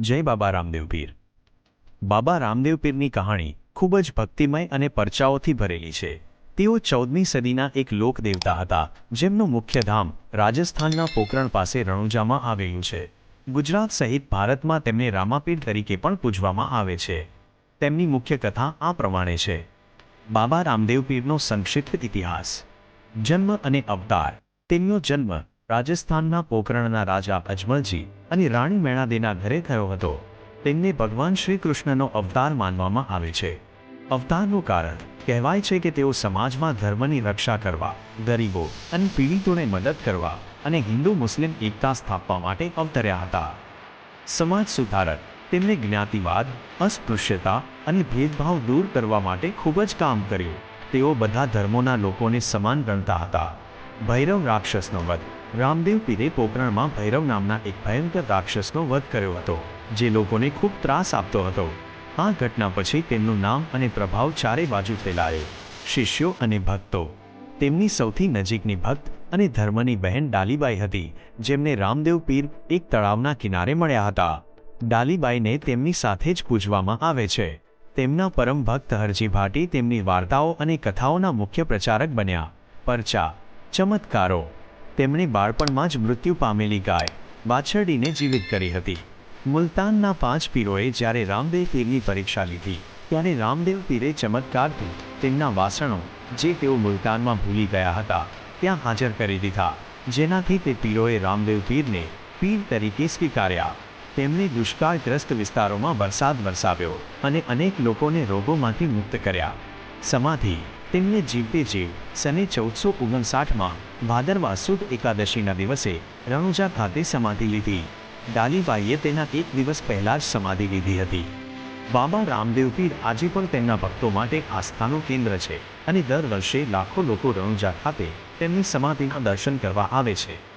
જય બાબા રામદેવ પીર. બાબા રામદેવ પીરની કહાણી ખૂબ જ ભક્તિમય અને પરચાઓથી ભરેલી છે. તેઓ ચૌદમી સદીના એક લોક દેવતા હતા, જેમનું મુખ્ય ધામ રાજસ્થાનના પોકરણ પાસે રણુજામાં આવેલું છે. ગુજરાત સહિત ભારતમાં તેમને રામાપીર તરીકે પણ પૂજવામાં આવે છે. તેમની મુખ્ય કથા આ પ્રમાણે છે. બાબા રામદેવ પીરનો સંક્ષિપ્ત ઇતિહાસ. જન્મ અને અવતાર. તેમનો જન્મ રાજસ્થાનના પોકરણના રાજા અજમલજી અને રાણી મેણાદેના ઘરે થયો હતો. તેમને ભગવાન શ્રી કૃષ્ણનો અવતાર માનવામાં આવે છે. અવતારનું કારણ કહેવાય છે કે તેઓ સમાજમાં ધર્મની રક્ષા કરવા, ગરીબો અને પીડિતોને મદદ કરવા અને હિન્દુ મુસ્લિમ એકતા સ્થાપવા માટે અવતર્યા હતા. સમાજ સુધારક, તેમણે જ્ઞાતિવાદ, અસ્પૃશ્યતા અને ભેદભાવ દૂર કરવા માટે ખૂબ જ કામ કર્યું. તેઓ બધા ધર્મોના લોકોને સમાન ગણતા હતા. ભૈરવ રાક્ષસનો વધ રામદેવ પીરે પોકરણમાં ભૈરવ નામના એક ભયંકર રાક્ષસનો વધ કર્યો હતો, જે લોકોને ખૂબ ત્રાસ આપતો હતો. આ ઘટના પછી તેમનું નામ અને પ્રભાવ ચારે બાજુ ફેલાયો, શિષ્યો અને ભક્તો. તેમની સૌથી નજીકની ભક્ત અને ધર્મની બહેન ડાલીબાઈ હતી, જેમને રામદેવ પીર એક તળાવના કિનારે મળ્યા હતા. ડાલીબાઈને તેમની સાથે જ પૂજવામાં આવે છે. તેમના પરમ ભક્ત હરજી ભાટી તેમની વાર્તાઓ અને કથાઓના મુખ્ય પ્રચારક બન્યા. પરચા. ચમત્કારો. તેમણે બાળપણમાં જ મૃત્યુ પામેલી ગાય બાછરડીને જીવિત કરી હતી. મુલતાનના પાંચ પીરોએ જ્યારે રામદેવ પીરની પરીક્ષા લીધી, ત્યારે રામદેવ પીરે ચમત્કારથી તેમના વાસણો, જે તેઓ મુલતાનમાં ભૂલી ગયા હતા, ત્યાં હાજર કરી દીધા. જેનાથી તે પીરોએ રામદેવ પીરને પીર તરીકે સ્વીકાર્યા. તેમણે દુષ્કાળગ્રસ્ત વિસ્તારોમાં વરસાદ વરસાવ્યો અને અનેક લોકોને રોગોમાંથી મુક્ત કર્યા. સમાધિ તેમને જીવતે જીવ સને ચૌદસો ઓગણસાઠમાં ભાદરવા સુદ એકાદશીના દિવસે રણુજા ખાતે સમાધિ લીધી. ડાલીબાઈએ તેના એક દિવસ પહેલા જ સમાધિ લીધી હતી. બાબા રામદેવ પીર આજે પણ તેમના ભક્તો માટે આસ્થાનું કેન્દ્ર છે અને દર વર્ષે લાખો લોકો રણુજા ખાતે તેમની સમાધિના દર્શન કરવા આવે છે.